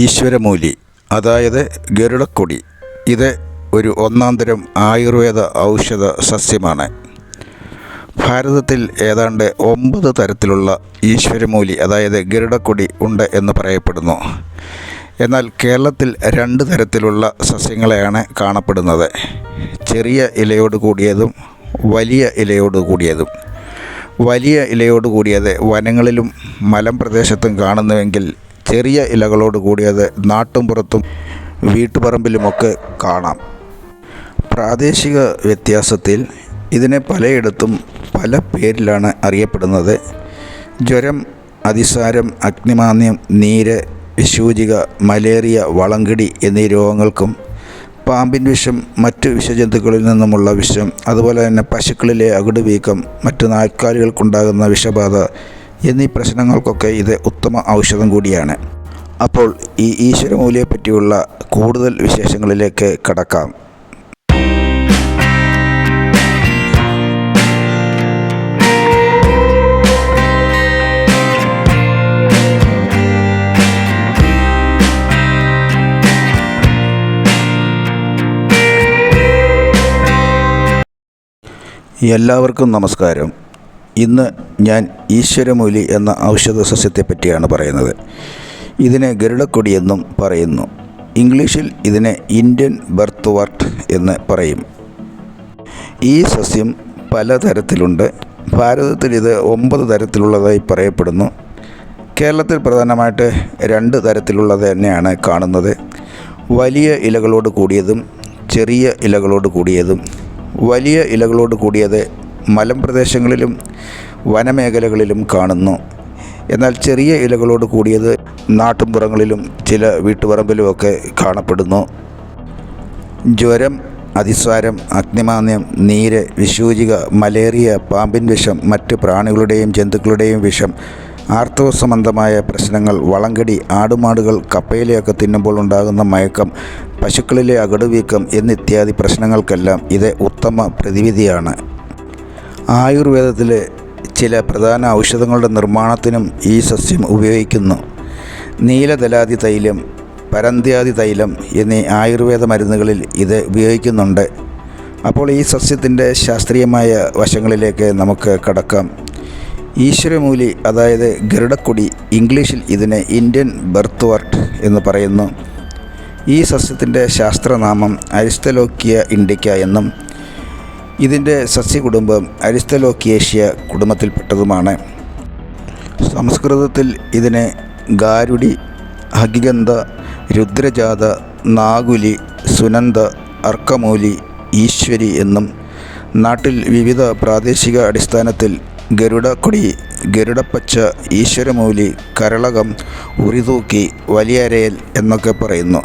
ഈശ്വരമൂലി അതായത് ഗരുഡക്കൊടി. ഇത് ഒരു ഒന്നാന്തരം ആയുർവേദ ഔഷധ സസ്യമാണ്. ഭാരതത്തിൽ ഏതാണ്ട് ഒമ്പത് തരത്തിലുള്ള ഈശ്വരമൂലി അതായത് ഗരുഡക്കൊടി ഉണ്ട് എന്ന് പറയപ്പെടുന്നു. എന്നാൽ കേരളത്തിൽ രണ്ട് തരത്തിലുള്ള സസ്യങ്ങളെയാണ് കാണപ്പെടുന്നത്. ചെറിയ ഇലയോട് കൂടിയതും വലിയ ഇലയോട് കൂടിയതും. വലിയ ഇലയോട് കൂടിയത് വനങ്ങളിലും മലമ്പ്രദേശത്തും കാണുന്നുവെങ്കിൽ ചെറിയ ഇലകളോട് കൂടിയത് നാട്ടുംപുറത്തും വീട്ടുപറമ്പിലുമൊക്കെ കാണാം. പ്രാദേശിക വ്യത്യാസത്തിൽ ഇതിനെ പലയിടത്തും പല പേരിലാണ് അറിയപ്പെടുന്നത്. ജ്വരം അതിസാരം അഗ്നിമാന്യം നീര് വിശൂചിക മലേറിയ വളങ്കിടി എന്നീ രോഗങ്ങൾക്കും പാമ്പിൻ വിഷം മറ്റു വിഷജന്തുക്കളിൽ നിന്നുമുള്ള വിഷം അതുപോലെ തന്നെ പശുക്കളിലെ അകിട് വീക്കം മറ്റ് നാൽക്കാലികൾക്കുണ്ടാകുന്ന വിഷബാധ എന്നീ പ്രശ്നങ്ങൾക്കൊക്കെ ഇത് ഉത്തമ ഔഷധം കൂടിയാണ്. അപ്പോൾ ഈ ഈശ്വരമൂലിയെ പറ്റിയുള്ള കൂടുതൽ വിശേഷങ്ങളിലേക്ക് കടക്കാം. എല്ലാവർക്കും നമസ്കാരം. ഇന്ന് ഞാൻ ഈശ്വരമൂലി എന്ന ഔഷധ സസ്യത്തെ പറ്റിയാണ് പറയുന്നത്. ഇതിനെ ഗരുഡക്കൊടി എന്നും പറയുന്നു. ഇംഗ്ലീഷിൽ ഇതിനെ ഇന്ത്യൻ ബർത്ത് വർട്ട് എന്ന് പറയും. ഈ സസ്യം പലതരത്തിലുണ്ട്. ഭാരതത്തിൽ ഇത് ഒമ്പത് തരത്തിലുള്ളതായി പറയപ്പെടുന്നു. കേരളത്തിൽ പ്രധാനമായിട്ട് രണ്ട് തരത്തിലുള്ളത് തന്നെയാണ് കാണുന്നത്. വലിയ ഇലകളോട് കൂടിയതും ചെറിയ ഇലകളോട് കൂടിയതും. വലിയ ഇലകളോട് കൂടിയത് മലമ്പ്രദേശങ്ങളിലും വനമേഖലകളിലും കാണുന്നു. എന്നാൽ ചെറിയ ഇലകളോട് കൂടിയത് നാട്ടുംപുറങ്ങളിലും ചില വീട്ടുപറമ്പിലുമൊക്കെ കാണപ്പെടുന്നു. ജ്വരം അതിസാരം അഗ്നിമാന്യം നീര് വിശൂചിക മലേറിയ പാമ്പിൻ വിഷം മറ്റ് പ്രാണികളുടെയും ജന്തുക്കളുടെയും വിഷം ആർത്തവ സംബന്ധമായ പ്രശ്നങ്ങൾ വളങ്കടി ആടുമാടുകൾ കപ്പയിലെയൊക്കെ തിന്നുമ്പോൾ ഉണ്ടാകുന്ന മയക്കം പശുക്കളിലെ അകടുവീക്കം എന്നിത്യാദി പ്രശ്നങ്ങൾക്കെല്ലാം ഇത് ഉത്തമ പ്രതിവിധിയാണ്. ആയുർവേദത്തിലെ ചില പ്രധാന ഔഷധങ്ങളുടെ നിർമ്മാണത്തിനും ഈ സസ്യം ഉപയോഗിക്കുന്നു. നീലതലാതി തൈലം പരന്ത്യാതി തൈലം എന്നീ ആയുർവേദ മരുന്നുകളിൽ ഇത് ഉപയോഗിക്കുന്നുണ്ട്. അപ്പോൾ ഈ സസ്യത്തിന്റെ ശാസ്ത്രീയമായ വശങ്ങളിലേക്ക് നമുക്ക് കടക്കാം. ഈശ്വരമൂലി അതായത് ഗരുഡക്കൊടി ഇംഗ്ലീഷിൽ ഇതിനെ ഇന്ത്യൻ ബർത്ത് വർട്ട് എന്ന് പറയുന്നു. ഈ സസ്യത്തിന്റെ ശാസ്ത്രനാമം അരിസ്തലോക്കിയ ഇൻഡിക്ക എന്നും ഇതിന്റെ സസ്യകുടുംബം അരിസ്റ്റലോക്കിയേഷ്യ കുടുംബത്തിൽപ്പെട്ടതുമാണ്. സംസ്കൃതത്തിൽ ഇതിനെ ഗാരുഡി ഹകിഗന്ധ രുദ്രജാത നാഗുലി സുനന്ദ അർക്കമൂലി ഈശ്വരി എന്നും നാട്ടിൽ വിവിധ പ്രാദേശിക അടിസ്ഥാനത്തിൽ ഗരുഡക്കൊടി ഗരുഡപ്പച്ച ഈശ്വരമൂലി കരളകം ഉറിതൂക്കി വലിയരയൽ എന്നൊക്കെ പറയുന്നു.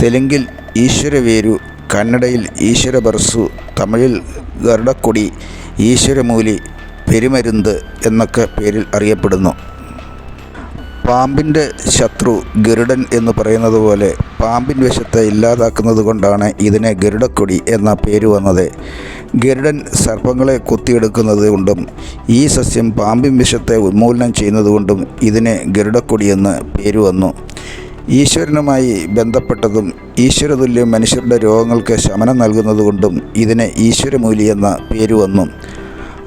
തെലുങ്കിൽ ഈശ്വരവേരു കന്നഡയിൽ ഈശ്വരബർസു തമിഴിൽ ഗരുഡക്കൊടി ഈശ്വരമൂലി പെരുമരുന്ത് എന്നൊക്കെ പേരിൽ അറിയപ്പെടുന്നു. പാമ്പിന്റെ ശത്രു ഗരുഡൻ എന്ന് പറയുന്നത് പോലെ പാമ്പിൻ വിഷത്തെ ഇല്ലാതാക്കുന്നത് കൊണ്ടാണ് ഇതിന് ഗരുഡക്കൊടി എന്ന പേര് വന്നത്. ഗരുഡൻ സർപ്പങ്ങളെ കുത്തിയെടുക്കുന്നത് കൊണ്ടും ഈ സസ്യം പാമ്പിൻ വിഷത്തെ ഉന്മൂലനം ചെയ്യുന്നത് കൊണ്ടും ഇതിന് ഗരുഡക്കൊടി എന്ന് പേര് വന്നു. ഈശ്വരനുമായി ബന്ധപ്പെട്ടതും ഈശ്വരതുല്യം മനുഷ്യരുടെ രോഗങ്ങൾക്ക് ശമനം നൽകുന്നതുകൊണ്ടും ഇതിന് ഈശ്വരമൂലി എന്ന പേര് വന്നു.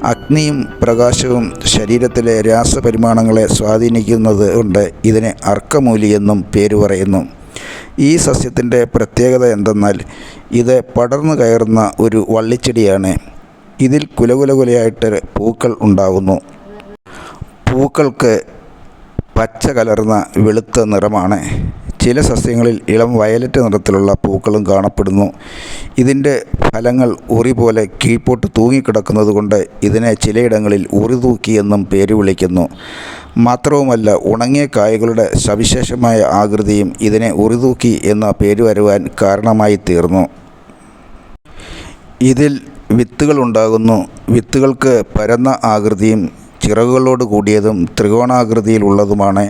അഗ്നിയും പ്രകാശവും ശരീരത്തിലെ രാസപരിമാണങ്ങളെ സ്വാധീനിക്കുന്നത് കൊണ്ട് ഇതിനെ അർക്കമൂലി എന്നും പേര് പറയുന്നു. ഈ സസ്യത്തിന്റെ പ്രത്യേകത എന്തെന്നാൽ ഇത് പടർന്നു കയറുന്ന ഒരു വള്ളിച്ചെടിയാണ്. ഇതിൽ കുലകുലകുലയായിട്ട് പൂക്കൾ ഉണ്ടാകുന്നു പൂക്കൾക്ക് പച്ച കലർന്ന വെളുത്ത നിറമാണ്. ചില സസ്യങ്ങളിൽ ഇളം വയലറ്റ് നിറത്തിലുള്ള പൂക്കളും കാണപ്പെടുന്നു. ഇതിന്റെ ഫലങ്ങൾ ഉറി പോലെ കീഴ്പോട്ട് തൂങ്ങിക്കിടക്കുന്നത് കൊണ്ട് ഇതിനെ ചിലയിടങ്ങളിൽ ഉറി തൂക്കി എന്നും പേര് വിളിക്കുന്നു. മാത്രവുമല്ല ഉണങ്ങിയ കായകളുടെ സവിശേഷമായ ആകൃതിയും ഇതിനെ ഉറിതൂക്കി എന്ന പേര് വരുവാൻ കാരണമായി തീർന്നു. ഇതിൽ വിത്തുകൾ ഉണ്ടാകുന്നു. വിത്തുകൾക്ക് പരന്ന ആകൃതിയും ചിറകുകളോട് കൂടിയതും ത്രികോണാകൃതിയിലുള്ളതുമാണ്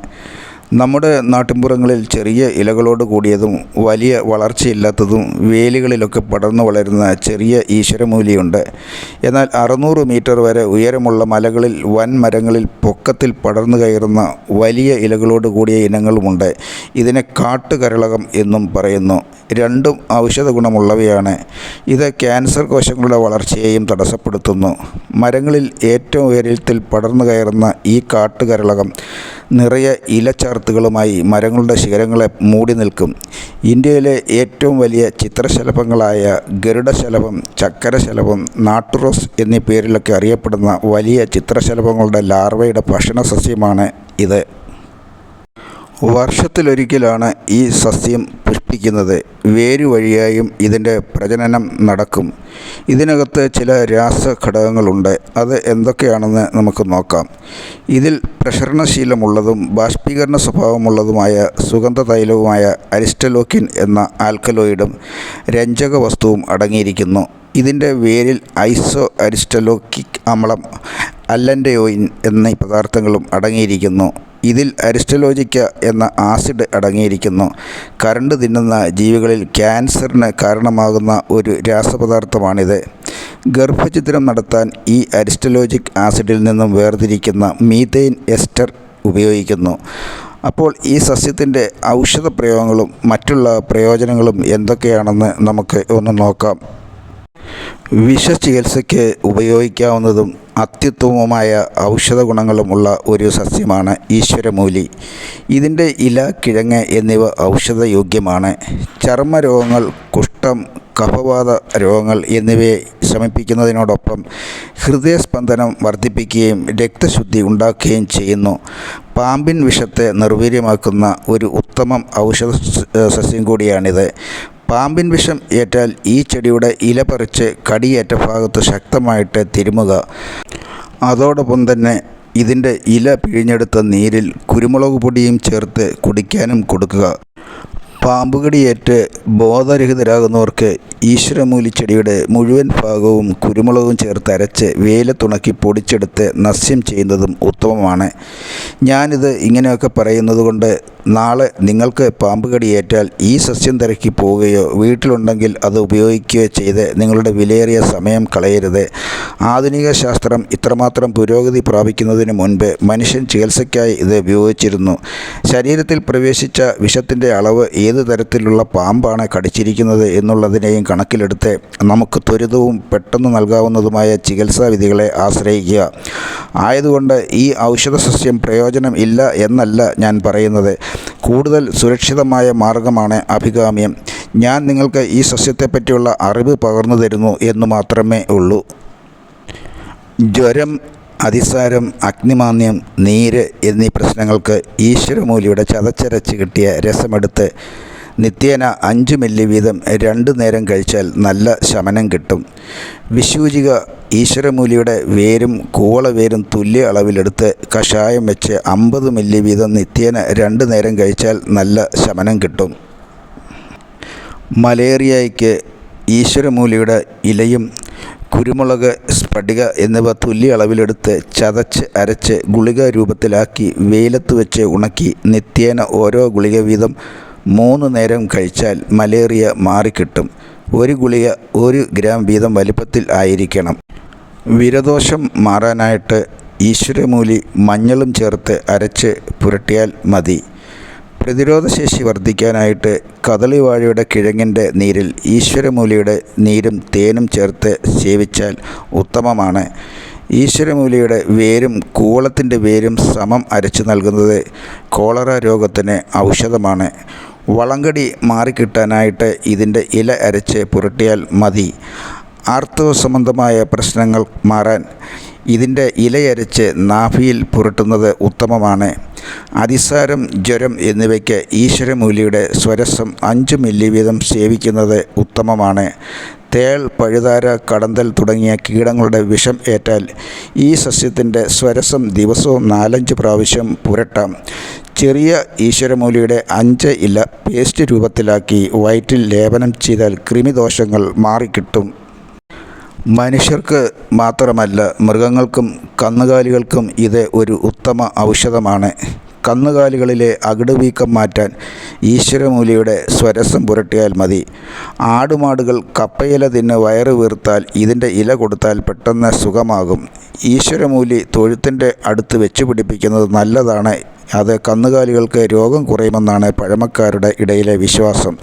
നമ്മുടെ നാട്ടിൻപുറങ്ങളിൽ ചെറിയ ഇലകളോട് കൂടിയതും വലിയ വളർച്ചയില്ലാത്തതും വേലികളിലൊക്കെ പടർന്നു വളരുന്ന ചെറിയ ഈശ്വരമൂലിയുണ്ട്. എന്നാൽ അറുന്നൂറ് മീറ്റർ വരെ ഉയരമുള്ള മലകളിൽ വൻ മരങ്ങളിൽ പൊക്കത്തിൽ പടർന്നു കയറുന്ന വലിയ ഇലകളോട് കൂടിയ ഇനങ്ങളുമുണ്ട്. ഇതിനെ കാട്ടുകരളകം എന്നും പറയുന്നു. രണ്ടും ഔഷധ ഗുണമുള്ളവയാണ്. ഇത് ക്യാൻസർ കോശങ്ങളുടെ വളർച്ചയെയും തടസ്സപ്പെടുത്തുന്നു. മരങ്ങളിൽ ഏറ്റവും ഉയരത്തിൽ പടർന്നു കയറുന്ന ഈ കാട്ടുകരളകം നിറയെ ഇലച്ചാർത്തുകളുമായി മരങ്ങളുടെ ശിഖരങ്ങളെ മൂടി നിൽക്കും. ഇന്ത്യയിലെ ഏറ്റവും വലിയ ചിത്രശലഭങ്ങളായ ഗരുഡശലഭം ചക്കരശലഭം നാട്ടുറോസ് എന്നീ പേരിലൊക്കെ അറിയപ്പെടുന്ന വലിയ ചിത്രശലഭങ്ങളുടെ ലാർവയുടെ ഭക്ഷണ സസ്യമാണ് ഇത്. വർഷത്തിലൊരിക്കലാണ് ഈ സസ്യം പുഷ്പിക്കുന്നത് വേരു വഴിയായും ഇതിന്റെ പ്രജനനം നടക്കും. ഇതിനകത്ത് ചില രാസഘടകങ്ങളുണ്ട്. അത് എന്തൊക്കെയാണെന്ന് നമുക്ക് നോക്കാം. ഇതിൽ പ്രസരണശീലമുള്ളതും ബാഷ്പീകരണ സ്വഭാവമുള്ളതുമായ സുഗന്ധ തൈലവുമായ അരിസ്റ്റലോക്കിൻ എന്ന ആൽക്കലോയിഡും രഞ്ജക വസ്തുവും അടങ്ങിയിരിക്കുന്നു. ഇതിന്റെ വേരിൽ ഐസോ അരിസ്റ്റലോക്കിക് അമ്ലം അല്ലന്റെയോയിൻ എന്നീ പദാർത്ഥങ്ങളും അടങ്ങിയിരിക്കുന്നു. ഇതിൽ അരിസ്റ്റലോജിക്ക എന്ന ആസിഡ് അടങ്ങിയിരിക്കുന്നു. കരണ്ട് തിന്നുന്ന ജീവികളിൽ ക്യാൻസറിന് കാരണമാകുന്ന ഒരു രാസപദാർത്ഥമാണിത്. ഗർഭഛിദ്രം നടത്താൻ ഈ അരിസ്റ്റലോജിക് ആസിഡിൽ നിന്നും വേർതിരിക്കുന്ന മീതെയിൻ എസ്റ്റർ ഉപയോഗിക്കുന്നു. അപ്പോൾ ഈ സസ്യത്തിന്റെ ഔഷധ പ്രയോഗങ്ങളും മറ്റുള്ള പ്രയോജനങ്ങളും എന്തൊക്കെയാണെന്ന് നമുക്ക് ഒന്ന് നോക്കാം. വിഷ ചികിത്സയ്ക്ക് ഉപയോഗിക്കാവുന്നതും അത്യുത്തമമായ ഔഷധ ഗുണങ്ങളുമുള്ള ഒരു സസ്യമാണ് ഈശ്വരമൂലി. ഇതിന്റെ ഇല കിഴങ്ങ് എന്നിവ ഔഷധയോഗ്യമാണ്. ചർമ്മരോഗങ്ങൾ കുഷ്ഠം കഫവാത രോഗങ്ങൾ എന്നിവയെ ശമിപ്പിക്കുന്നതിനോടൊപ്പം ഹൃദയസ്പന്ദനം വർദ്ധിപ്പിക്കുകയും രക്തശുദ്ധി ഉണ്ടാക്കുകയും ചെയ്യുന്നു. പാമ്പിൻ വിഷത്തെ നിർവീര്യമാക്കുന്ന ഒരു ഉത്തമം ഔഷധ സസ്യം കൂടിയാണിത്. പാമ്പിൻ വിഷം ഏറ്റാൽ ഈ ചെടിയുടെ ഇല പറിച്ച് കടിയേറ്റ ഭാഗത്ത് ശക്തമായിട്ട് തിരുമുക. അതോടൊപ്പം തന്നെ ഇതിന്റെ ഇല പിഴിഞ്ഞെടുത്ത നീരിൽ കുരുമുളക് പൊടിയും ചേർത്ത് കുടിക്കാനും കൊടുക്കുക. പാമ്പുകടിയേറ്റ് ബോധരഹിതരാകുന്നവർക്ക് ഈശ്വരമൂലി ചെടിയുടെ മുഴുവൻ ഭാഗവും കുരുമുളകും ചേർത്ത് അരച്ച് വേല തുണക്കി പൊടിച്ചെടുത്ത് നസ്യം ചെയ്യുന്നതും ഉത്തമമാണ്. ഞാനിത് ഇങ്ങനെയൊക്കെ പറയുന്നത് കൊണ്ട് നാളെ നിങ്ങൾക്ക് പാമ്പുകടിയേറ്റാൽ ഈ സസ്യം തിരക്കി പോവുകയോ വീട്ടിലുണ്ടെങ്കിൽ അത് ഉപയോഗിക്കുകയോ ചെയ്ത് നിങ്ങളുടെ വിലയേറിയ സമയം കളയരുത്. ആധുനിക ശാസ്ത്രം ഇത്രമാത്രം പുരോഗതി പ്രാപിക്കുന്നതിന് മുൻപ് മനുഷ്യൻ ചികിത്സയ്ക്കായി ഇത് ഉപയോഗിച്ചിരുന്നു. ശരീരത്തിൽ പ്രവേശിച്ച വിഷത്തിന്റെ അളവ് ഏത് തരത്തിലുള്ള പാമ്പാണ് കടിച്ചിരിക്കുന്നത് എന്നുള്ളതിനെയും കണക്കിലെടുത്ത് നമുക്ക് ത്വരിതവും പെട്ടെന്ന് നൽകാവുന്നതുമായ ചികിത്സാ വിധികളെ ആശ്രയിക്കുക. ആയതുകൊണ്ട് ഈ ഔഷധ സസ്യം പ്രയോജനം ഇല്ല എന്നല്ല ഞാൻ പറയുന്നത്. കൂടുതൽ സുരക്ഷിതമായ മാർഗമാണ് അഭികാമ്യം. ഞാൻ നിങ്ങൾക്ക് ഈ സസ്യത്തെപ്പറ്റിയുള്ള അറിവ് പകർന്നു തരുന്നു എന്ന് മാത്രമേ ഉള്ളൂ. ജ്വരം അതിസാരം അഗ്നിമാന്യം നീര് എന്നീ പ്രശ്നങ്ങൾക്ക് ഈശ്വരമൂലിയുടെ ചതച്ചരച്ച് കിട്ടിയ രസമെടുത്ത് നിത്യേന അഞ്ച് മില്ലി വീതം രണ്ട് നേരം കഴിച്ചാൽ നല്ല ശമനം കിട്ടും. വിശൂചിക ഈശ്വരമൂലിയുടെ വേരും കൂവളവേരും തുല്യ അളവിലെടുത്ത് കഷായം വെച്ച് അമ്പത് മില്ലി വീതം നിത്യേന രണ്ട് നേരം കഴിച്ചാൽ നല്ല ശമനം കിട്ടും. മലേറിയയ്ക്ക് ഈശ്വരമൂലിയുടെ ഇലയും കുരുമുളക് സ്ഫടിക എന്നിവ തുല്യ അളവിലെടുത്ത് ചതച്ച് അരച്ച് ഗുളിക രൂപത്തിലാക്കി വെയിലത്ത് വെച്ച് ഉണക്കി നിത്യേന ഓരോ ഗുളിക വീതം മൂന്ന് നേരം കഴിച്ചാൽ മലേറിയ മാറിക്കിട്ടും. ഒരു ഗുളിക ഒരു ഗ്രാം വീതം വലിപ്പത്തിൽ ആയിരിക്കണം. വിരദോഷം മാറാനായിട്ട് ഈശ്വരമൂലി മഞ്ഞളും ചേർത്ത് അരച്ച് പുരട്ടിയാൽ മതി. പ്രതിരോധശേഷി വർദ്ധിക്കാനായിട്ട് കദളിവാഴയുടെ കിഴങ്ങിന്റെ നീരിൽ ഈശ്വരമൂലിയുടെ നീരും തേനും ചേർത്ത് സേവിച്ചാൽ ഉത്തമമാണ്. ഈശ്വരമൂലിയുടെ വേരും കൂവളത്തിന്റെ വേരും സമം അരച്ചു നൽകുന്നത് കോളറ രോഗത്തിന് ഔഷധമാണ്. വളങ്കടി മാറിക്കിട്ടാനായിട്ട് ഇതിന്റെ ഇല അരച്ച് പുരട്ടിയാൽ മതി. ആർത്തവ സംബന്ധമായ പ്രശ്നങ്ങൾ മാറാൻ ഇതിന്റെ ഇലയരച്ച് നാഭിയിൽ പുരട്ടുന്നത് ഉത്തമമാണ്. അതിസാരം ജ്വരം എന്നിവയ്ക്ക് ഈശ്വരമൂലിയുടെ സ്വരസം അഞ്ച് മില്ലി വീതം സേവിക്കുന്നത് ഉത്തമമാണ്. തേൾ പഴുതാര കടന്തൽ തുടങ്ങിയ കീടങ്ങളുടെ വിഷം ഏറ്റാൽ ഈ സസ്യത്തിന്റെ സ്വരസം ദിവസവും നാലഞ്ച് പ്രാവശ്യം പുരട്ടാം. ചെറിയ ഈശ്വരമൂലിയുടെ അഞ്ച് ഇല പേസ്റ്റ് രൂപത്തിലാക്കി വയറ്റിൽ ലേപനം ചെയ്താൽ കൃമിദോഷങ്ങൾ മാറിക്കിട്ടും. മനുഷ്യർക്ക് മാത്രമല്ല മൃഗങ്ങൾക്കും കന്നുകാലികൾക്കും ഇത് ഒരു ഉത്തമ ഔഷധമാണ്. കന്നുകാലികളിലെ അകിടുവീക്കം മാറ്റാൻ ഈശ്വരമൂലിയുടെ സ്വരസം പുരട്ടിയാൽ മതി. ആടുമാടുകൾ കപ്പയില തിന്ന് വയറ് വീർത്താൽ ഇതിന്റെ ഇല കൊടുത്താൽ പെട്ടെന്ന് സുഖമാകും. ഈശ്വരമൂലി തൊഴുത്തിന്റെ അടുത്ത് വെച്ച് പിടിപ്പിക്കുന്നത് നല്ലതാണ്. അത് കന്നുകാലികൾക്ക് രോഗം കുറയുമെന്നാണ് പഴമക്കാരുടെ ഇടയിലെ വിശ്വാസം.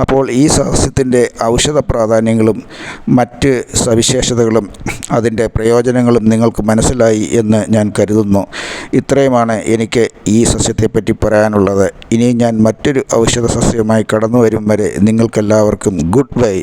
അപ്പോൾ ഈ സസ്യത്തിന്റെ ഔഷധ പ്രാധാന്യങ്ങളും മറ്റ് സവിശേഷതകളും അതിന്റെ പ്രയോജനങ്ങളും നിങ്ങൾക്ക് മനസ്സിലായി എന്ന് ഞാൻ കരുതുന്നു. ഇത്രയുമാണ് എനിക്ക് ഈ സസ്യത്തെപ്പറ്റി പറയാനുള്ളത്. ഇനി ഞാൻ മറ്റൊരു ഔഷധ സസ്യവുമായി കടന്നു വരും വരെ നിങ്ങൾക്കെല്ലാവർക്കും ഗുഡ് ബൈ.